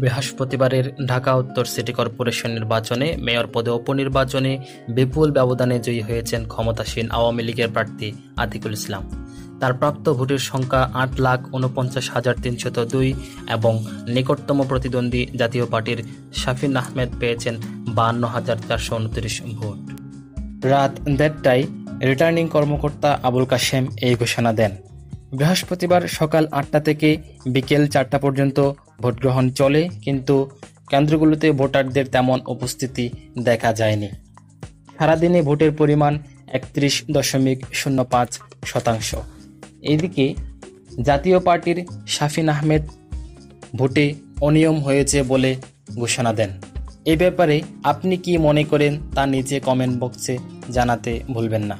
বৃহস্পতিবারের ঢাকা উত্তর city corporation নির্বাচনে মেয়র পদে উপনির্বাচনে বিপুল ব্যবধানে জয়ী হয়েছেন ক্ষমতাসীন আওয়ামী লীগের প্রার্থী আতিকুল ইসলাম। তার প্রাপ্ত ভোটের সংখ্যা আট লাখ উনপঞ্চাশ হাজার তিনশত দুই এবং নিকটতম প্রতিদ্বন্দ্বী জাতীয় পার্টির শাফিন আহমেদ পেয়েছেন বাহান্ন হাজার চারশো উনত্রিশ ভোট। রাত দেড়টায় রিটার্নিং কর্মকর্তা আবুল কাশেম এই ঘোষণা দেন। বৃহস্পতিবার সকাল আটটা থেকে বিকেল চারটা পর্যন্ত ভোটগ্রহণ চলে, কিন্তু কেন্দ্রগুলোতে ভোটারদের তেমন উপস্থিতি দেখা যায়নি। সারাদিনে ভোটের পরিমাণ একত্রিশ দশমিক শূন্য পাঁচ শতাংশ। এদিকে জাতীয় পার্টির শাফিন আহমেদ ভোটে অনিয়ম হয়েছে বলে ঘোষণা দেন। এ ব্যাপারে আপনি কি মনে করেন তা নিচে কমেন্ট বক্সে জানাতে ভুলবেন না।